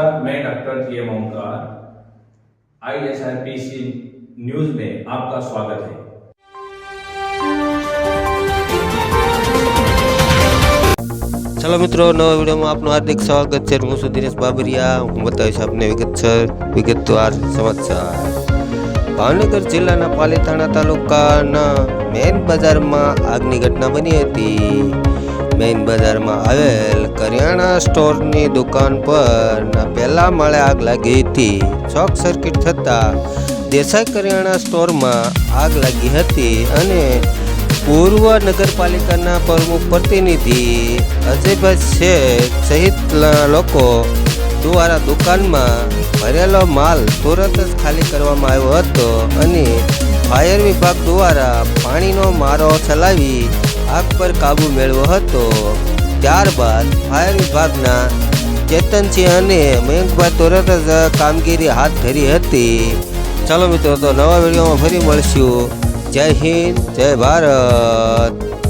प्रति एवं Omkar I S R P C news में आपका स्वागत है ચાલો મિત્રો નવા વિડીયોમાં આપનું હાર્દિક સ્વાગત છે હું છું દિનેશ બાબરિયા હું બતાવીશ આપને વિગતસર વિગતવાર સમાચાર ભાવનગર જિલ્લાના પાલીતાણા તાલુકાના મેઇન બજારમાં આગની ઘટના બની હતી મેઇન બજારમાં આવેલ કરિયાણા સ્ટોરની દુકાન પર પહેલા માળે આગ લાગી હતી. શોર્ટ સર્કિટ થતાં દેસાઈ કરિયાણા સ્ટોરમાં આગ લાગી હતી અને પૂર્વ નગરપાલિકાના પ્રમુખ પ્રતિનિધિ અજયભાઈ શેખ સહિતના લોકો દ્વારા દુકાનમાં ભરેલો માલ તુરંત જ ખાલી કરવામાં આવ્યો હતો અને ફાયર વિભાગ દ્વારા પાણીનો મારો ચલાવી આગ પર કાબુ મેળવ્યો હતો. ત્યારબાદ ફાયર વિભાગના ચેતનસિંહ અને મયંકભાઈ તરત જ કામગીરી હાથ ધરી હતી. ચાલો મિત્રો, તો નવા વિડીયોમાં ફરી મળશું. જય હિન્દ, જય ભારત.